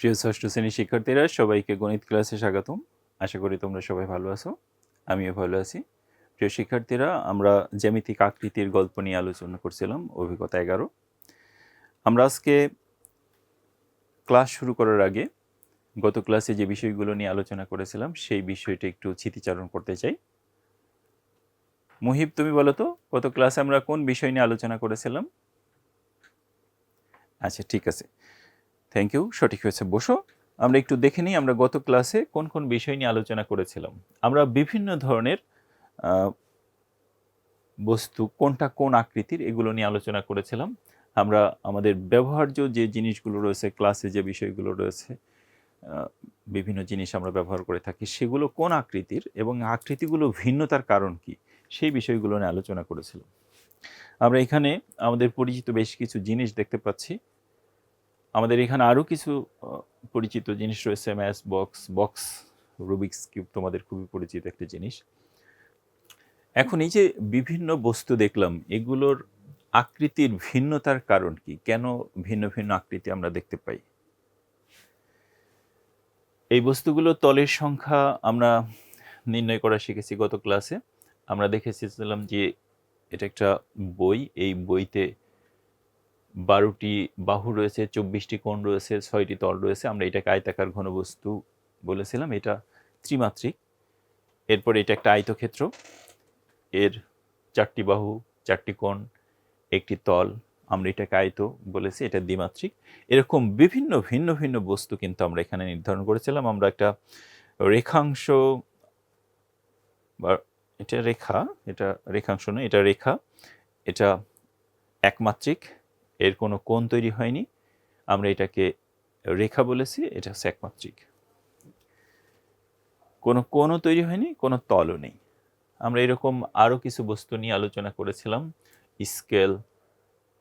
প্রিয় ষষ্ঠ শ্রেণির শিক্ষার্থীরা, সবাইকে গণিত ক্লাসে স্বাগতম। আশা করি তোমরা সবাই ভালো আছো, আমিও ভালো আছি। প্রিয় শিক্ষার্থীরা, আমরা জ্যামিতিক আকৃতির গল্প নিয়ে আলোচনা করছিলাম, অভিজ্ঞতা এগারো। আমরা আজকে ক্লাস শুরু করার আগে গত ক্লাসে যে বিষয়গুলো নিয়ে আলোচনা করেছিলাম, সেই বিষয়টা একটু স্মৃতিচারণ করতে চাই। মুহিব, তুমি বলো তো, গত ক্লাসে আমরা কোন বিষয় নিয়ে আলোচনা করেছিলাম? আচ্ছা ঠিক আছে। থ্যাংক ইউ সঠিক হয়েছে। বসো। আমরা একটু দেখে নিই আমরা গত ক্লাসে কোন কোন বিষয় নিয়ে আলোচনা করেছিলাম। আমরা বিভিন্ন ধরনের বস্তু, কোনটা কোন আকৃতির এগুলো নিয়ে আলোচনা করেছিলাম। আমরা আমাদের ব্যবহার্য যে জিনিসগুলো রয়েছে ক্লাসে যে বিষয়গুলো রয়েছে বিভিন্ন জিনিস আমরা ব্যবহার করে থাকি, সেগুলো কোন আকৃতির এবং আকৃতিগুলো ভিন্নতার কারণ কি, সেই বিষয়গুলো নিয়ে আলোচনা করেছিলাম। আমরা এখানে আমাদের পরিচিত বেশ কিছু জিনিস দেখতে পাচ্ছি। আমাদের এখানে আরও কিছু পরিচিত জিনিস রয়েছে math box box Rubik's cube তোমাদের খুবই পরিচিত একটা জিনিস। এখন এই যে বিভিন্ন বস্তু দেখলাম, এগুলোর আকৃতির ভিন্নতার কারণ কি? কেন ভিন্ন ভিন্ন আকৃতি আমরা দেখতে পাই? এই বস্তুগুলো তলের সংখ্যা আমরা নির্ণয় করা শিখেছি গত ক্লাসে আমরা দেখেছিলাম যে এটা একটা বই, এই বইতে বারোটি বাহু রয়েছে, চব্বিশটি কোণ রয়েছে, ছয়টি তল রয়েছে। আমরা এটাকে আয়তাকার ঘনবস্তু বলেছিলাম, এটা ত্রিমাত্রিক। এরপর এটা একটা আয়তক্ষেত্র। এর চারটি বাহু, চারটি কোণ, একটি তল, আমরা এটাকে আয়ত বলেছি, এটা দ্বিমাত্রিক। এরকম বিভিন্ন, ভিন্ন ভিন্ন বস্তু কিন্তু আমরা এখানে নির্ধারণ করেছিলাম। আমরা একটা রেখাংশ, বা এটা রেখা, এটা রেখাংশ নয়, এটা রেখা, এটা একমাত্রিক। এর কোনো কোণ তৈরি হয়নি। আমরা এটাকে রেখা বলেছি, এটা একমাত্রিক। কোনো কোণও তৈরি হয়নি, কোনো তলও নেই। আমরা এরকম আরও কিছু বস্তু নিয়ে আলোচনা করেছিলাম, স্কেল,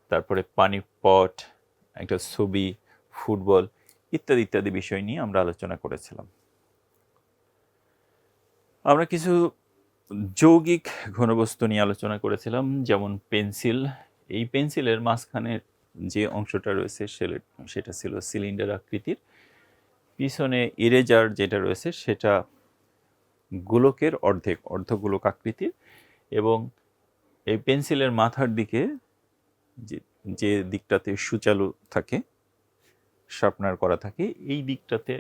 তারপরে পানি পট, একটা ছবি, ফুটবল ইত্যাদি ইত্যাদি বিষয় নিয়ে আমরা আলোচনা করেছিলাম। আমরা কিছু যৌগিক ঘনবস্তু নিয়ে আলোচনা করেছিলাম, যেমন পেন্সিল। এই পেন্সিলের মাঝখানে যে অংশটা রয়েছে সেটা ছিল সিলিন্ডার আকৃতির। পিছনে ইরেজার যেটা রয়েছে সেটা গোলকের অর্ধেক, অর্ধগোলক আকৃতির এবং এই পেন্সিলের মাথার দিকে যে যে দিকটাতে সুচালু থাকে, শার্পনার করা থাকে, এই দিকটাতে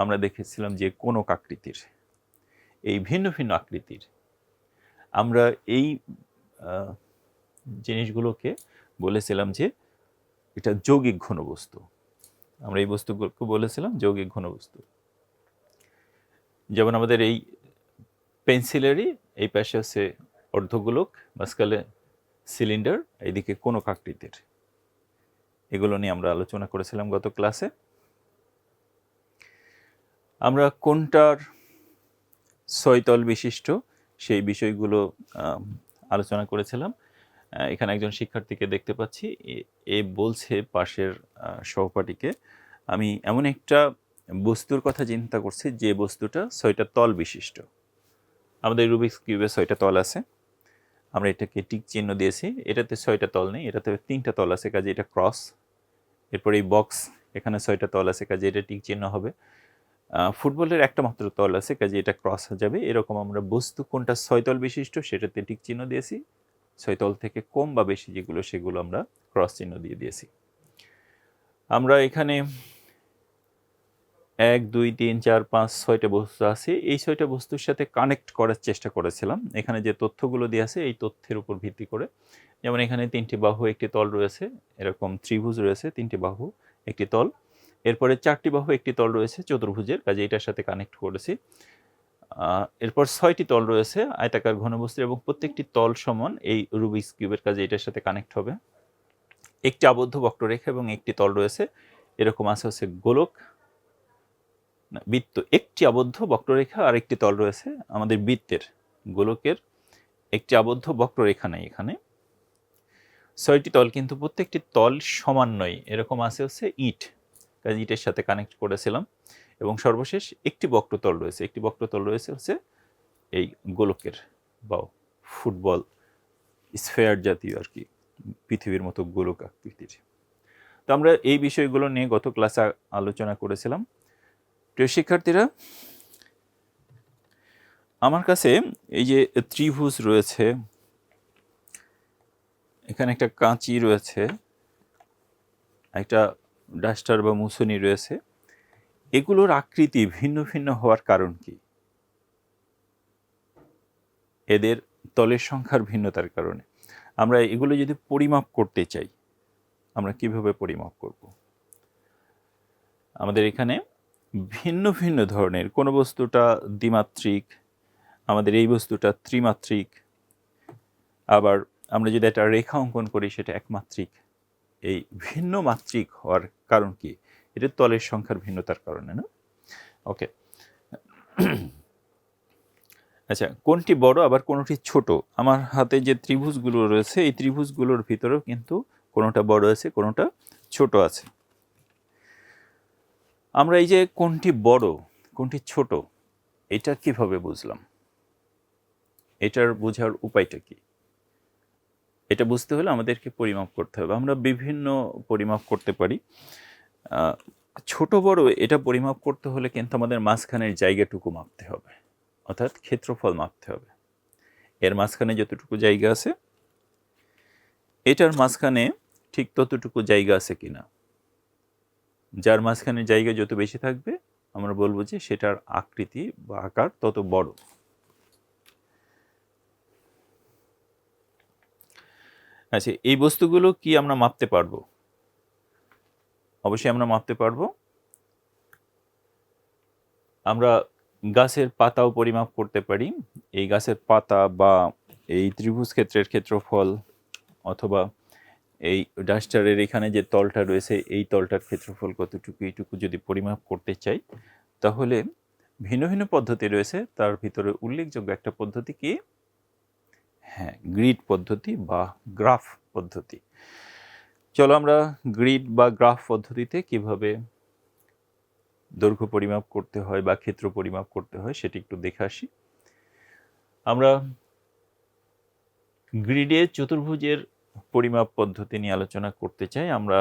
আমরা দেখেছিলাম যে কোনক আকৃতির, এই ভিন্ন ভিন্ন আকৃতির। আমরা এই জিনিসগুলোকে বলেছিলাম যে এটা যৌগিক ঘনবস্তু। আমরা এই বস্তুগুলোকে বলেছিলাম যৌগিক ঘনবস্তু। যেমন আমাদের এই পেন্সিলেরই এই পাশে হচ্ছে অর্ধগোলক মাঝখানে সিলিন্ডার, এইদিকে কোনো আকৃতির এগুলো নিয়ে আমরা আলোচনা করেছিলাম গত ক্লাসে। আমরা কোনটার ছয়তল বিশিষ্ট সেই বিষয়গুলো আলোচনা করেছিলাম। এখানে একজন শিক্ষার্থীকে দেখতে পাচ্ছি। এ- বলছে পাশের সহপাঠীকে, আমি এমন একটা বস্তুর কথা চিন্তা করছি যে বস্তুটা ছয়টা তল বিশিষ্ট। আমাদের রুবিক্স কিউবে ছয়টা তল আছে। আমরা এটাকে টিক চিহ্ন দিয়েছি। এটাতে ছয়টা তল নেই, এটাতে তিনটা তল আছে, কাজে এটা ক্রস। এরপর এই বক্স, এখানে ছয়টা তল আছে, কাজে এটা টিক চিহ্ন হবে। ফুটবলের একটা মাত্র তল আছে, কাজে এটা ক্রস হয়ে যাবে। এরকম আমরা বস্তু কোনটা ছয় তল বিশিষ্ট সেটাতে টিক চিহ্ন দিয়েছি। ছয় তল থেকে কম বা বেশি যেগুলো, সেগুলো আমরা ক্রস চিহ্ন দিয়ে দিয়েছি। আমরা এখানে এক, দুই, তিন, চার, পাঁচ, ছয়টা বস্তু আছে। এই ছয়টা বস্তুর সাথে কানেক্ট করার চেষ্টা করেছিলাম। এখানে যে তথ্যগুলো দিয়ে আছে, এই তথ্যের উপর ভিত্তি করে। যেমন এখানে তিনটি বাহু, একটি তল রয়েছে, এরকম ত্রিভুজ রয়েছে, তিনটি বাহু, একটি তল। এরপরে চারটি বাহু, একটি তল রয়েছে, চতুর্ভুজের, কাজে এটার সাথে কানেক্ট করেছি। এরপর ছয়টি তল রয়েছে, আয়তাকার ঘনবস্তু এবং প্রত্যেকটি তল সমান এই রুবিক্স কিউবের কাজে এটার সাথে কানেক্ট হবে। একটি আবদ্ধ বক্ররেখা এবং একটি তল রয়েছে, এরকম আছে হচ্ছে গোলক। বৃত্ত, একটি আবদ্ধ বক্ররেখা আর একটি তল রয়েছে, আমাদের বৃত্তের, গোলকের একটি আবদ্ধ বক্ররেখা নেই এখানে। ছয়টি তল কিন্তু প্রত্যেকটি তল সমান নয়, এরকম আছে হচ্ছে ইট, কাজে ইটের সাথে কানেক্ট করেছিলাম। এবং সর্বশেষ একটি বক্রতল রয়েছে। একটি বক্রতল রয়েছে হচ্ছে এই গোলকের বা ফুটবল স্ফেয়ার জাতীয় আর কি পৃথিবীর মতো গোলক আকৃতির। তো আমরা এই বিষয়গুলো নিয়ে গত ক্লাসে আলোচনা করেছিলাম। প্রিয় শিক্ষার্থীরা, আমার কাছে এই যে ত্রিভুজ রয়েছে, এখানে একটা কাঁচি রয়েছে, একটা ডাস্টার বা মুছুনি রয়েছে এগুলোর আকৃতি ভিন্ন ভিন্ন হওয়ার কারণ কি? এদের তলের সংখ্যার ভিন্নতার কারণে। আমরা এগুলো যদি পরিমাপ করতে চাই, আমরা কীভাবে পরিমাপ করব? আমাদের এখানে ভিন্ন ভিন্ন ধরনের, কোন বস্তুটা দ্বিমাত্রিক, আমাদের এই বস্তুটা ত্রিমাত্রিক, আবার আমরা যদি একটা রেখা অঙ্কন করি সেটা একমাত্রিক, এই ভিন্ন মাত্রিক হওয়ার কারণ কি? এটা তলের সংখ্যার ভিন্নতার কারণে, না? ওকে আচ্ছা কোনটি বড় আবার কোনটি ছোট? আমার হাতে যে ত্রিভুজগুলো রয়েছে, এই ত্রিভুজগুলোর ভিতরেও কিন্তু কোনোটা বড় আছে, কোনোটা ছোট আছে। আমরা এই যে কোনটি বড়, কোনটি ছোট, এটা কীভাবে বুঝলাম? এটার বোঝার উপায়টা কি? এটা বুঝতে হলে আমাদেরকে পরিমাপ করতে হবে। আমরা বিভিন্ন পরিমাপ করতে পারি। ছোট বড় এটা পরিমাপ করতে হলে কিন্তু আমাদের মাঝখানের জায়গাটুকু মাপতে হবে। অর্থাৎ ক্ষেত্রফল মাপতে হবে। এর মাঝখানে যতটুকু জায়গা আছে, এটার মাঝখানে ঠিক ততটুকু জায়গা আছে কিনা। যার মাঝখানে জায়গা যত বেশি থাকবে, আমরা বলব যে সেটার আকৃতি বা আকার তত বড়। আচ্ছা এই বস্তুগুলো কি আমরা মাপতে পারব? অবশ্যই আমরা মাপতে পারব। আমরা গাছের পাতাও পরিমাপ করতে পারি। এই গাছের পাতা বা এই ত্রিভুজ ক্ষেত্রের ক্ষেত্রফল অথবা এই ডাস্টারের এখানে যে তলটা রয়েছে, এই তলটার ক্ষেত্রফল কতটুকু, এইটুকু যদি পরিমাপ করতে চাই, তাহলে ভিন্ন ভিন্ন পদ্ধতি রয়েছে। তার ভিতরে উল্লেখযোগ্য একটা পদ্ধতি কি? হ্যাঁ গ্রিড পদ্ধতি বা গ্রাফ পদ্ধতি। চলো আমরা গ্রিড বা গ্রাফ পদ্ধতিতে কীভাবে দৈর্ঘ্য পরিমাপ করতে হয় বা ক্ষেত্র পরিমাপ করতে হয় সেটি একটু দেখে আসি। আমরা গ্রিডে চতুর্ভুজের পরিমাপ পদ্ধতি নিয়ে আলোচনা করতে চাই। আমরা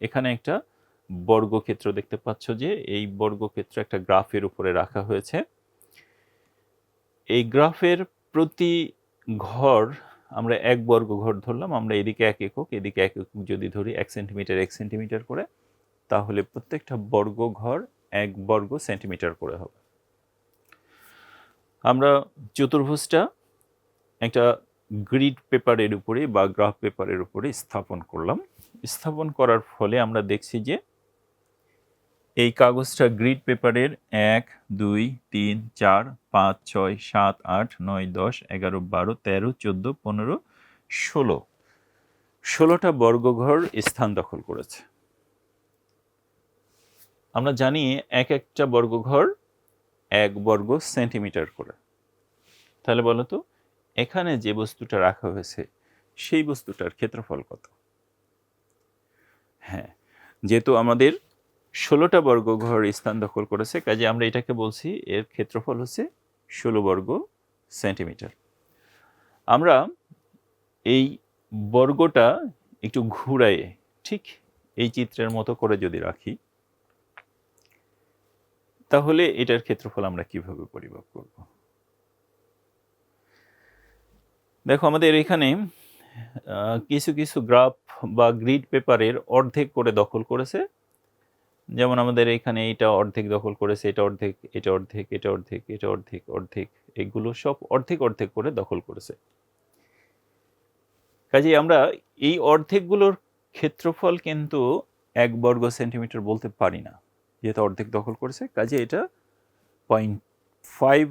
এখানে একটা বর্গক্ষেত্র দেখতে পাচ্ছ যে এই বর্গক্ষেত্র একটা গ্রাফের উপরে রাখা হয়েছে। এই গ্রাফের প্রতি ঘর আমরা এক বর্গ ঘর ধরলাম, আমরা এদিকে এক একক, এদিকে এক একক যদি ধরি এক সেন্টিমিটার এক সেন্টিমিটার করে, তাহলে প্রত্যেকটা বর্গ ঘর এক বর্গ সেন্টিমিটার করে হবে। আমরা চতুর্ভুজটা একটা গ্রিড পেপারের উপরে বা গ্রাফ পেপারের উপরে স্থাপন করলাম। স্থাপন করার ফলে আমরা দেখছি যে এই কাগজটা গ্রিড পেপারের এক, দুই, তিন, চার, পাঁচ, ছয়, সাত, আট, নয়, দশ, এগারো, বারো, তেরো, চোদ্দ, পনেরো, ষোলো। ষোলোটা বর্গঘর স্থান দখল করেছে। আমরা জানি এক একটা বর্গঘর এক বর্গ সেন্টিমিটার করে। তাহলে বলো তো, এখানে যে বস্তুটা রাখা হয়েছে, সেই বস্তুটার ক্ষেত্রফল কত? হ্যাঁ যেহেতু আমাদের ষোলোটা বর্গ ঘর স্থান দখল করেছে। কাজে আমরা এটাকে বলছি, এর ক্ষেত্রফল হচ্ছে ষোলো বর্গ সেন্টিমিটার। আমরা এই বর্গটা একটু ঘুরায়ে, ঠিক এই চিত্রের মতো করে যদি রাখি, তাহলে এটার ক্ষেত্রফল আমরা কীভাবে পরিমাপ করব? দেখো, আমাদের এখানে কিছু কিছু গ্রাফ বা গ্রিড পেপারের অর্ধেক করে দখল করেছে। যেমন আমাদের এখানে এইটা অর্ধেক দখল করেছে, এটা অর্ধেক এটা অর্ধেক এটা অর্ধেক এটা অর্ধেক অর্ধেক, এগুলো সব অর্ধেক অর্ধেক করে দখল করেছে। কাজে আমরা এই অর্ধেকগুলোর ক্ষেত্রফল কিন্তু এক বর্গ সেন্টিমিটার বলতে পারি না, যেহেতু অর্ধেক দখল করেছে। কাজে এটা পয়েন্ট ফাইভ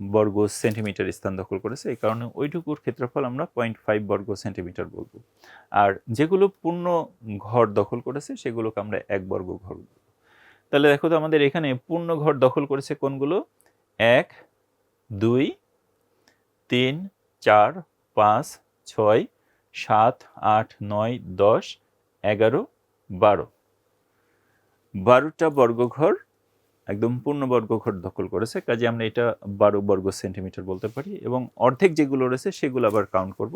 বর্গ সেন্টিমিটার স্থান দখল করেছে, এই কারণে ওইটুকুর ক্ষেত্রফল আমরা পয়েন্ট ফাইভ বর্গ সেন্টিমিটার বলব। আর যেগুলো পূর্ণ ঘর দখল করেছে, সেগুলোকে আমরা এক বর্গ ঘর বলব। তাহলে দেখো তো আমাদের এখানে পূর্ণ ঘর দখল করেছে কোনগুলো? এক, দুই, তিন, চার, পাঁচ, ছয়, সাত, আট, নয়, দশ, এগারো, বারো। বারোটা বর্গঘর একদম পূর্ণ বর্গঘর দখল করেছে। কাজে আমরা এটা বারো বর্গ সেন্টিমিটার বলতে পারি এবং অর্ধেক যেগুলো রয়েছে সেগুলো আবার কাউন্ট করব।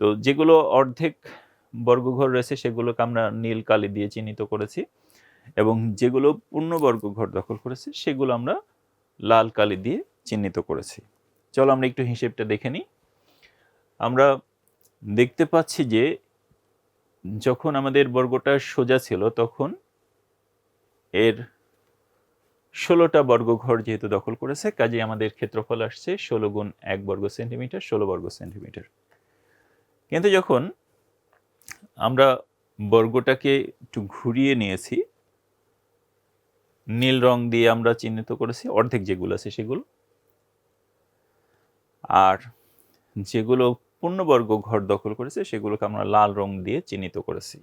তো যেগুলো অর্ধেক বর্গঘর রয়েছে সেগুলোকে আমরা নীল কালি দিয়ে চিহ্নিত করেছি এবং যেগুলো পূর্ণ বর্গঘর দখল করেছে সেগুলো আমরা লাল কালি দিয়ে চিহ্নিত করেছি। চলো আমরা একটু হিসেবটা দেখে নিই। আমরা দেখতে পাচ্ছি যে যখন আমাদের বর্গটা সোজা ছিল তখন এর ষোলোটা বর্গঘর যেহেতু দখল করেছে কাজে আমাদের ক্ষেত্রফল আসছে ষোলো গুণ এক বর্গ সেন্টিমিটার, ষোলো বর্গ সেন্টিমিটার। কিন্তু যখন আমরা বর্গটাকে একটু ঘুরিয়ে নিয়েছি, নীল রং দিয়ে আমরা চিহ্নিত করেছি, অর্ধেক যেগুলো আছে সেগুলো। আর যেগুলো পূর্ণবর্গ ঘর দখল করেছে, সেগুলোকে আমরা লাল রং দিয়ে চিহ্নিত করেছি।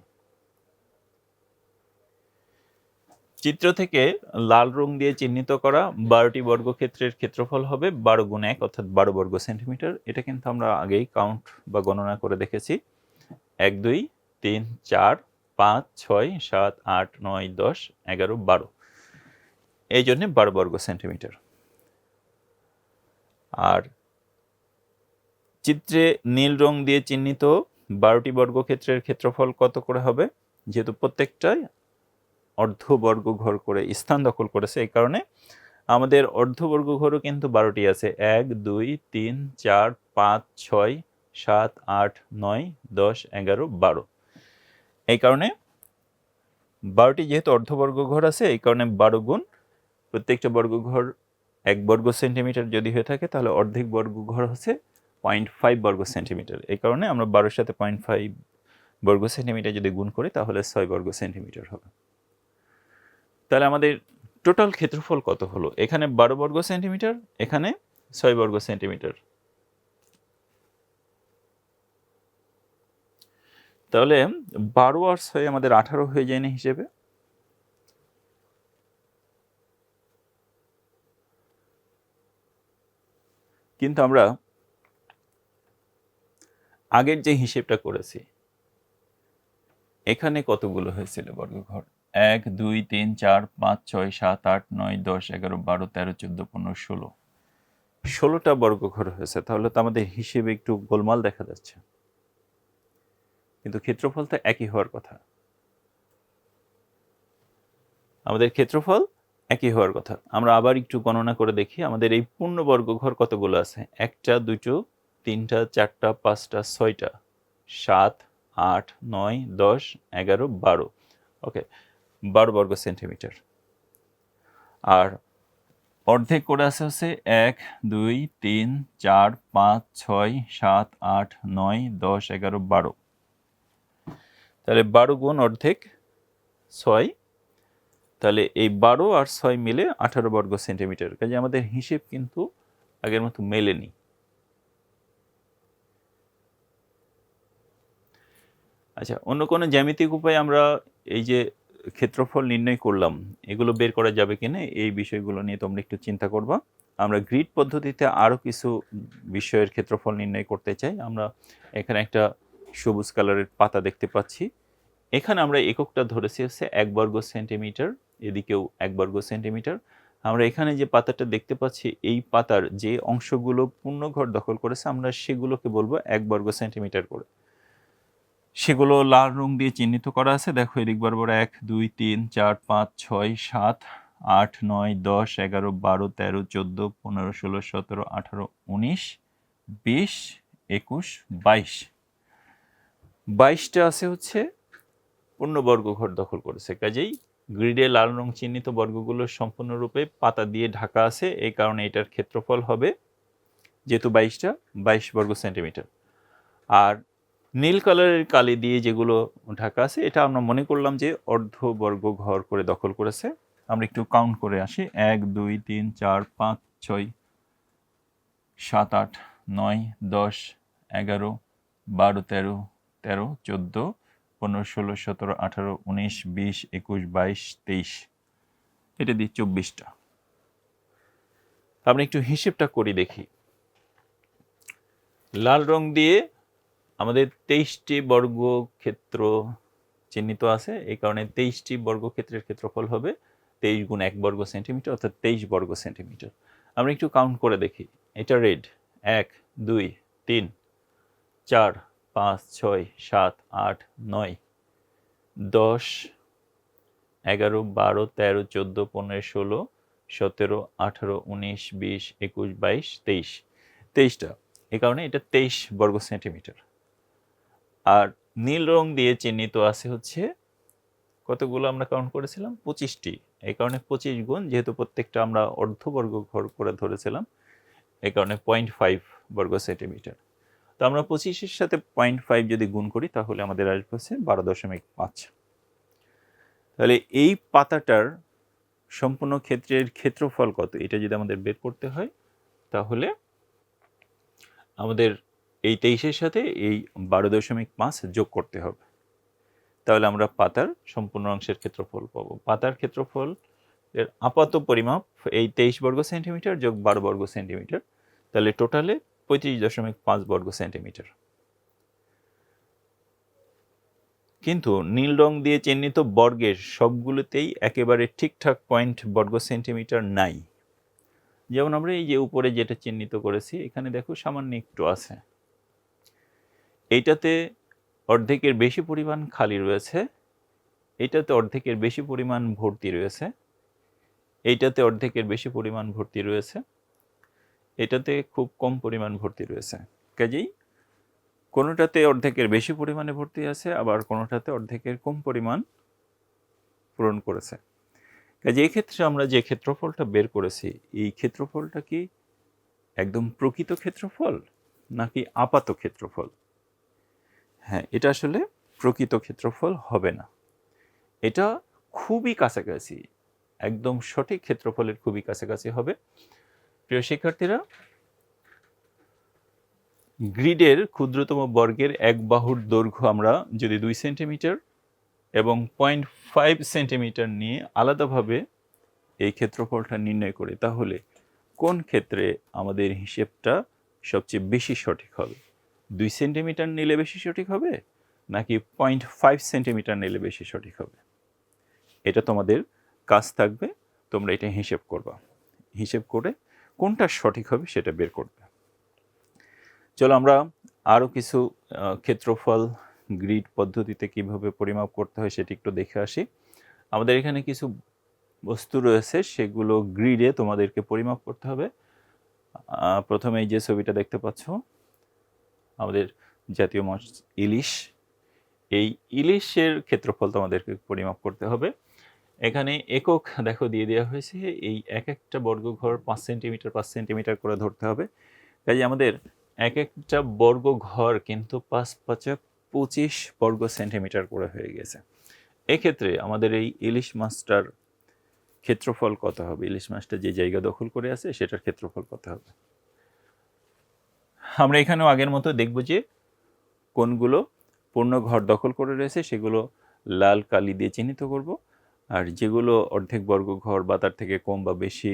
চিত্র থেকে লাল রং দিয়ে চিহ্নিত করা বারোটি বর্গক্ষেত্রের ক্ষেত্রফল হবে বারো গুণ এক, অর্থাৎ বারো বর্গ সেন্টিমিটার। এটা কিন্তু আমরা আগেই কাউন্ট বা গণনা করে দেখেছি। এক, দুই, তিন, চার, পাঁচ, ছয়, সাত, আট, নয়, দশ, এগারো, বারো। এই জন্যে বারো বর্গ সেন্টিমিটার। আর চিত্রে নীল রং দিয়ে চিহ্নিত বারোটি বর্গক্ষেত্রের ক্ষেত্রফল কত করে হবে? যেহেতু প্রত্যেকটাই অর্ধবর্গ ঘর করে স্থান দখল করেছে। এই কারণে আমাদের অর্ধবর্গ ঘরও কিন্তু বারোটি আছে। এক, দুই, তিন, চার, পাঁচ, ছয়, সাত, আট, নয়, দশ, এগারো, বারো। এই কারণে বারোটি যেহেতু অর্ধবর্গ ঘর আছে, এই কারণে বারো গুণ প্রত্যেকটা বর্গঘর এক বর্গ সেন্টিমিটার যদি হয়ে থাকে, তাহলে অর্ধেক বর্গঘর হচ্ছে পয়েন্ট ফাইভ বর্গ সেন্টিমিটার। এই কারণে আমরা বারোর সাথে পয়েন্ট ফাইভ বর্গ সেন্টিমিটার যদি গুণ করি, তাহলে ছয় বর্গ সেন্টিমিটার হবে। তাহলে আমাদের টোটাল ক্ষেত্রফল কত হলো? এখানে বারো বর্গ সেন্টিমিটার এখানে ছয় বর্গ সেন্টিমিটার তাহলে বারো আর ছয় আমাদের আঠারো হয়ে যায় না হিসেবে। কিন্তু আমরা আগের যে হিসেবটা করেছি, এখানে কতগুলো হয়েছিল বর্গঘর এক, দুই, তিন, চার, পাঁচ, ছয়, সাত, আট, নয়, দশ, এগারো, বারো, তেরো, চোদ্দ, পনেরো, ষোলো। ষোলোটা বর্গঘর হয়েছে, তাহলে তো আমাদের হিসেবে একটু গোলমাল দেখা যাচ্ছে। কিন্তু ক্ষেত্রফল তো একই হওয়ার কথা। আমাদের ক্ষেত্রফল একই হওয়ার কথা। আমরা আবার একটু গণনা করে দেখি, আমাদের এই পূর্ণ বর্গঘর কতগুলো আছে? একটা, দুটো, তিনটা, চারটা, পাঁচটা, ছয়টা, সাত, আট, নয়, দশ, এগারো, বারো। ওকে বারো বর্গ সেন্টিমিটার। আর অর্ধেক করে আছে হচ্ছে এক, দুই, তিন, চার, পাঁচ, ছয়, সাত, আট, নয়, দশ, এগারো, বারো। তাহলে বারো গুণ অর্ধেক ছয়। তাহলে এই বারো আর ছয় মিলে আঠারো বর্গ সেন্টিমিটার। কাজে আমাদের হিসেব কিন্তু আগের মতো মেলেনি। আচ্ছা অন্য কোনো জ্যামিতিক উপায়ে আমরা এই যে ক্ষেত্রফল নির্ণয় করলাম, এগুলো বের করা যাবে কিনা, এই বিষয়গুলো নিয়ে তোমরা একটু চিন্তা করবা। আমরা গ্রিড পদ্ধতিতে আরও কিছু বিষয়ের ক্ষেত্রফল নির্ণয় করতে চাই। আমরা এখানে একটা সবুজ কালারের পাতা দেখতে পাচ্ছি। এখানে আমরা এককটা ধরেছি হচ্ছে এক বর্গ সেন্টিমিটার, এদিকেও এক বর্গ সেন্টিমিটার। আমরা এখানে যে পাতাটা দেখতে পাচ্ছি, এই পাতার যে অংশগুলো পূর্ণঘর দখল করেছে, আমরা সেগুলোকে বলব এক বর্গ সেন্টিমিটার করে। সেগুলো লাল রং দিয়ে চিহ্নিত করা আছে। দেখো, এদিক বরাবর এক, দুই, তিন, চার, পাঁচ, ছয়, সাত, আট, নয়, দশ, এগারো, বারো, তেরো, চোদ্দ, পনেরো, ষোলো, সতেরো, আঠারো, উনিশ, বিশ, একুশ, বাইশ। বাইশটা আছে হচ্ছে পূর্ণ বর্গঘর দখল করেছে। কাজেই গ্রিডে লাল রং চিহ্নিত বর্গগুলো সম্পূর্ণরূপে পাতা দিয়ে ঢাকা আছে। এই কারণে এটার ক্ষেত্রফল হবে যেহেতু বাইশটা, বাইশ বর্গ সেন্টিমিটার। আর নীল কালারের কালি দিয়ে যেগুলো ঢাকা আছে, এটা আমরা মনে করলাম যে অর্ধ বর্গ ঘর করে দখল করেছে। আমরা একটু কাউন্ট করে আসি। এক, দুই, তিন, চার, পাঁচ, ছয়, সাত, আট, নয়, দশ, এগারো, বারো, তেরো তেরো, চোদ্দ, পনেরো, ষোলো, সতেরো, আঠারো, উনিশ, বিশ, একুশ, বাইশ, তেইশ। এটা দিয়ে চব্বিশটা। আমরা একটু হিসেবটা করি দেখি। লাল রং দিয়ে আমাদের তেইশটি বর্গক্ষেত্র চিহ্নিত আছে। এই কারণে তেইশটি বর্গক্ষেত্রের ক্ষেত্রফল হবে তেইশ গুণ এক বর্গ সেন্টিমিটার, অর্থাৎ তেইশ বর্গ সেন্টিমিটার। আমরা একটু কাউন্ট করে দেখি। এটা রেড এক, দুই, তিন, চার, পাঁচ, ছয়, সাত, আট, নয়, দশ, এগারো, বারো, তেরো, চোদ্দ, পনেরো, ষোলো, সতেরো, আঠারো, উনিশ, বিশ, একুশ, বাইশ, তেইশ। তেইশটা। এ কারণে এটা তেইশ বর্গ সেন্টিমিটার। আর নীল রং দিয়ে চিহ্নিত আছে হচ্ছে কতগুলো আমরা কাউন্ট করেছিলাম? পঁচিশটি। এই কারণে পঁচিশ গুণ, যেহেতু প্রত্যেকটা আমরা অর্ধবর্গ ঘর করে ধরেছিলাম, এই কারণে পয়েন্ট ফাইভ বর্গ সেন্টিমিটার। তো আমরা পঁচিশের সাথে পয়েন্ট ফাইভ যদি গুণ করি, তাহলে আমাদের আসবে হচ্ছে বারো দশমিক পাঁচ। তাহলে এই পাতাটার সম্পূর্ণ ক্ষেত্রের ক্ষেত্রফল কত? এটা যদি আমাদের বের করতে হয়, তাহলে আমাদের এই তেইশের সাথে এই বারো দশমিক পাঁচ যোগ করতে হবে। তাহলে আমরা পাতার সম্পূর্ণ অংশের ক্ষেত্রফল পাবো। পাতার ক্ষেত্রফল এর আপাত পরিমাপ, এই তেইশ বর্গ সেন্টিমিটার যোগ বারো বর্গ সেন্টিমিটার, তাহলে টোটালে পঁয়ত্রিশ দশমিক পাঁচ বর্গ সেন্টিমিটার। কিন্তু নীল রং দিয়ে চিহ্নিত বর্গের সবগুলোতেই একেবারে ঠিকঠাক পয়েন্ট বর্গ সেন্টিমিটার নাই। যেমন আমরা এই যে উপরে যেটা চিহ্নিত করেছি, এখানে দেখো সামান্য একটু আছে। এইটাতে অর্ধেকের বেশি পরিমাণ খালি রয়েছে, এইটাতে অর্ধেকের বেশি পরিমাণ ভর্তি রয়েছে, এইটাতে অর্ধেকের বেশি পরিমাণ ভর্তি রয়েছে, এটাতে খুব কম পরিমাণ ভর্তি রয়েছে। কাজেই কোনোটাতে অর্ধেকের বেশি পরিমাণে ভর্তি আছে, আবার কোনোটাতে অর্ধেকের কম পরিমাণ পূরণ করেছে। কাজে এক্ষেত্রে আমরা যে ক্ষেত্রফলটা বের করেছি, এই ক্ষেত্রফলটা কি একদম প্রকৃত ক্ষেত্রফল নাকি আপাত ক্ষেত্রফল? হ্যাঁ এটা আসলে প্রকৃত ক্ষেত্রফল হবে না। এটা খুবই কাছাকাছি, একদম সঠিক ক্ষেত্রফলের খুবই কাছাকাছি হবে। প্রিয় শিক্ষার্থীরা, গ্রিডের ক্ষুদ্রতম বর্গের এক বাহুর দৈর্ঘ্য আমরা যদি দুই সেন্টিমিটার এবং পয়েন্ট ফাইভ সেন্টিমিটার নিয়ে আলাদাভাবে এই ক্ষেত্রফলটা নির্ণয় করে, তাহলে কোন ক্ষেত্রে আমাদের হিসেবটা সবচেয়ে বেশি সঠিক হবে? দুই সেন্টিমিটার নিলে বেশি সঠিক হবে, নাকি পয়েন্ট ফাইভ সেন্টিমিটার নিলে বেশি সঠিক হবে? এটা তোমাদের কাজ থাকবে, তোমরা এটা হিসেব করবা। হিসেব করে কোনটা সঠিক হবে সেটা বের করবে। চলো আমরা আরও কিছু ক্ষেত্রফল গ্রিড পদ্ধতিতে কীভাবে পরিমাপ করতে হয় সেটি একটু দেখে আসি। আমাদের এখানে কিছু বস্তু রয়েছে, সেগুলো গ্রিডে তোমাদেরকে পরিমাপ করতে হবে। প্রথমে এই যে ছবিটা দেখতে পাচ্ছ আমাদের জাতীয় মাছ ইলিশ। এই ইলিশের ক্ষেত্রফল তোমাদেরকে পরিমাপ করতে হবে। এখানে একক, দেখো, দিয়ে দেওয়া হয়েছে। এই এক একটা বর্গঘর পাঁচ সেন্টিমিটার পাঁচ সেন্টিমিটার করে ধরতে হবে। কাজে আমাদের এক একটা বর্গ ঘর কিন্তু পাঁচ পাঁচক পঁচিশ বর্গ সেন্টিমিটার করে হয়ে গেছে। এক্ষেত্রে আমাদের এই ইলিশ মাছটার ক্ষেত্রফল কত হবে? ইলিশ মাছটা যে জায়গা দখল করে আছে, সেটার ক্ষেত্রফল কত হবে? আমরা এখানেও আগের মতো দেখব যে কোনগুলো পূর্ণ ঘর দখল করে রয়েছে, সেগুলো লাল কালি দিয়ে চিহ্নিত করব। আর যেগুলো অর্ধেক বর্গ ঘর বা তার থেকে কম বা বেশি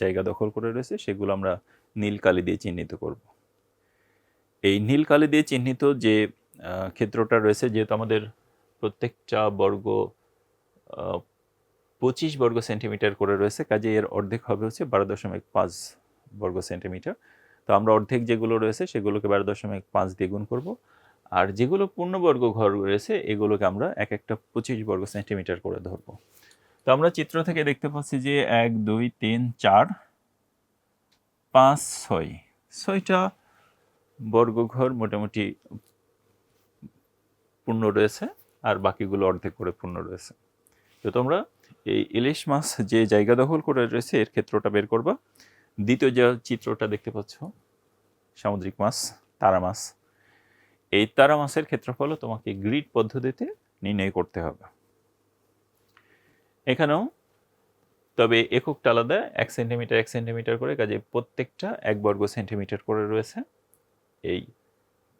জায়গা দখল করে রয়েছে, সেগুলো আমরা নীল কালি দিয়ে চিহ্নিত করব। এই নীল কালি দিয়ে চিহ্নিত যে ক্ষেত্রটা রয়েছে, যেহেতু আমাদের প্রত্যেকটা বর্গ পঁচিশ বর্গ সেন্টিমিটার করে রয়েছে কাজে এর অর্ধেক হবে হচ্ছে বারো দশমিক পাঁচ বর্গ সেন্টিমিটার। তো আমরা অর্ধেক যেগুলো রয়েছে সেগুলোকে বারো দশমিক পাঁচ দিয়ে গুণ করব। আর যেগুলো পূর্ণবর্গ ঘর রয়েছে, এগুলোকে আমরা এক একটা পঁচিশ বর্গ সেন্টিমিটার করে ধরবো। তো আমরা চিত্র থেকে দেখতে পাচ্ছি যে এক, দুই, তিন, চার, পাঁচ, ছয়। ছয়টা বর্গঘর মোটামুটি পূর্ণ রয়েছে আর বাকিগুলো অর্ধেক করে পূর্ণ রয়েছে। তো তোমরা এই ইলিশ মাছ যে জায়গা দখল করে রয়েছে, এর ক্ষেত্রটা বের করবা। দ্বিতীয় যে চিত্রটা দেখতে পাচ্ছ, সামুদ্রিক মাছ, তারা মাছ, এই তারা মাছের ক্ষেত্রফলও তোমাকে গ্রিড পদ্ধতিতে নির্ণয় করতে হবে। এখানেও, তবে এককটা আলাদা, এক সেন্টিমিটার এক সেন্টিমিটার করে, কাজে প্রত্যেকটা এক বর্গ সেন্টিমিটার করে রয়েছে। এই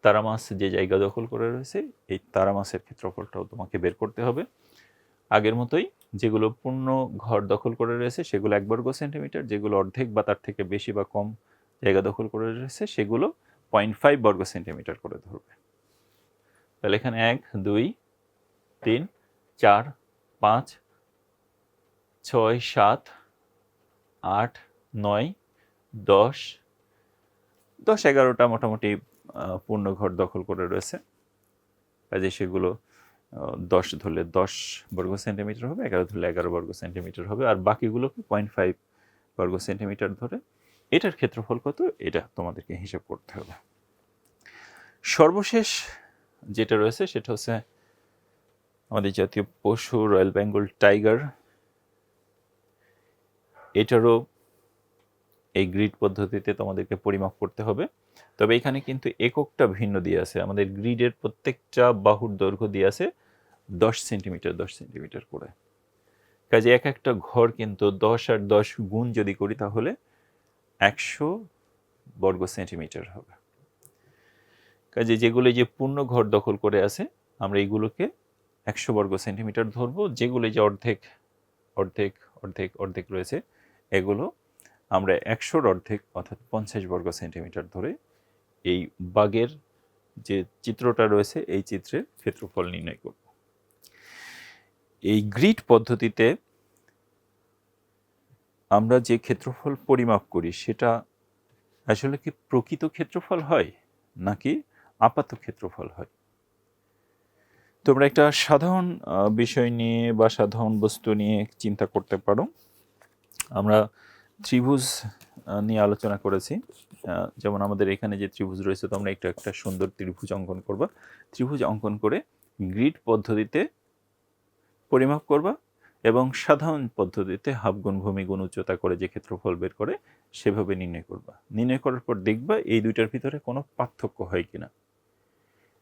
তারা মাছ যে জায়গা দখল করে রয়েছে, এই তারা মাছের ক্ষেত্রফলটাও তোমাকে বের করতে হবে। আগের মতোই যেগুলো পূর্ণ ঘর দখল করে রয়েছে, সেগুলো এক বর্গ সেন্টিমিটার যেগুলো অর্ধেক বা তার থেকে বেশি বা কম জায়গা দখল করে রয়েছে, সেগুলো পয়েন্ট ফাইভ বর্গ সেন্টিমিটার করে ধরবে। তাহলে এখানে এক, দুই, তিন, চার, পাঁচ, ছয়, সাত, আট, নয়, দশ দশ, এগারোটা মোটামুটি পূর্ণ ঘর দখল করে রয়েছে। কাজে সেগুলো দশ ধরলে দশ বর্গ সেন্টিমিটার হবে, এগারো ধরলে এগারো বর্গ সেন্টিমিটার হবে, আর বাকিগুলোকে পয়েন্ট ফাইভ বর্গ সেন্টিমিটার ধরে এটার ক্ষেত্রফল কত? এটা তোমাদেরকে হিসাব করতে হবে। সর্বশেষ যেটা রয়েছে সেটা হচ্ছে আমাদের জাতীয় পশু, রয়্যাল বেঙ্গল টাইগার। এটারও এই গ্রিড পদ্ধতিতে তোমাদেরকে পরিমাপ করতে হবে। তবে এখানে কিন্তু এককটা ভিন্ন দিয়ে আছে। আমাদের গ্রিডের প্রত্যেকটা বাহুর দৈর্ঘ্য দিয়ে আছে। দশ সেন্টিমিটার দশ সেন্টিমিটার করে। কাজে এক একটা ঘর কিন্তু দশ আর দশ গুণ যদি করি তাহলে একশো বর্গ সেন্টিমিটার হবে। কাজে যেগুলো যে পূর্ণ ঘর দখল করে আছে, আমরা এইগুলোকে একশো বর্গ সেন্টিমিটার ধরবো। যেগুলো যে অর্ধেক অর্ধেক অর্ধেক অর্ধেক রয়েছে, এগুলো আমরা একশোর অর্ধেক অর্থাৎ পঞ্চাশ বর্গ সেন্টিমিটার ধরে এই বাগের যে চিত্রটা রয়েছে, এই চিত্রের ক্ষেত্রফল নির্ণয় করব। এই গ্রিড পদ্ধতিতে আমরা যে ক্ষেত্রফল পরিমাপ করি, সেটা আসলে কি প্রকৃত ক্ষেত্রফল হয়, নাকি আপাত ক্ষেত্রফল হয়? তোমরা একটা সাধারণ বিষয় নিয়ে বা সাধারণ বস্তু নিয়ে চিন্তা করতে পারো। আমরা ত্রিভুজ নিয়ে আলোচনা করেছি। যেমন আমাদের এখানে যে ত্রিভুজ রয়েছে, তোমরা একটা একটা সুন্দর ত্রিভুজ অঙ্কন করবা। ত্রিভুজ অঙ্কন করে গ্রিড পদ্ধতিতে পরিমাপ করবা এবং সাধারণ পদ্ধতিতে হাফ গুণ ভূমি গুণ উচ্চতা করে যে ক্ষেত্রফল বের করে সেভাবে নির্ণয় করবা। নির্ণয় করার পর দেখবা এই দুইটার ভিতরে কোনো পার্থক্য হয় কিনা।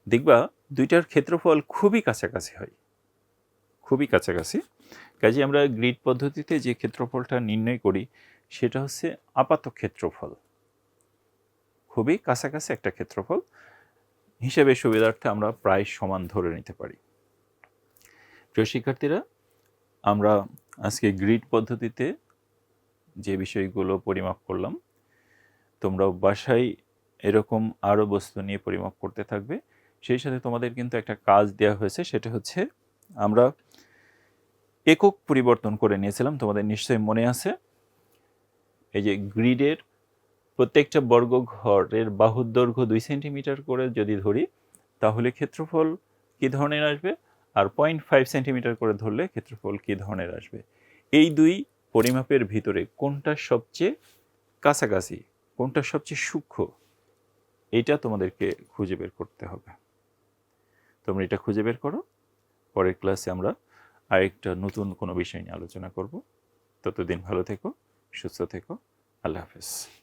দেখবা দুইটার ক্ষেত্রফল খুবই কাছাকাছি হয়। খুবই কাছাকাছি। কাজে আমরা গ্রিড পদ্ধতিতে যে ক্ষেত্রফলটা নির্ণয় করি সেটা হচ্ছে আপাত ক্ষেত্রফল। খুবই কাছাকাছি একটা ক্ষেত্রফল। হিসেবে সুবিধার্থে আমরা প্রায় সমান ধরে নিতে পারি। প্রিয় শিক্ষার্থীরা, আমরা আজকে গ্রিড পদ্ধতিতে যে বিষয়গুলো পরিমাপ করলাম তোমরা বাসায় এরকম আরও বস্তু নিয়ে পরিমাপ করতে থাকবে। সেই সাথে তোমাদের কিন্তু একটা কাজ দেওয়া হয়েছে, সেটা হচ্ছে আমরা একক পরিবর্তন করে নিয়েছিলাম, তোমাদের নিশ্চয়ই মনে আছে। এই যে গ্রিডের প্রত্যেকটা বর্গ ঘরের বাহুর দৈর্ঘ্য দুই সেন্টিমিটার করে যদি ধরি, তাহলে ক্ষেত্রফল কী ধরনের আসবে? আর পয়েন্ট ফাইভ সেন্টিমিটার করে ধরলে ক্ষেত্রফল কী ধরনের আসবে? এই দুই পরিমাপের ভিতরে কোনটা সবচেয়ে কাছাকাছি, কোনটা সবচেয়ে সূক্ষ্ম, এটা তোমাদেরকে খুঁজে বের করতে হবে। তোমরা এটা খুঁজে বের করো। পরের ক্লাসে আমরা আরেকটা নতুন কোনো বিষয় নিয়ে আলোচনা করব। ততদিন ভালো থেকো, সুস্থ থেকো। আল্লাহ হাফেজ।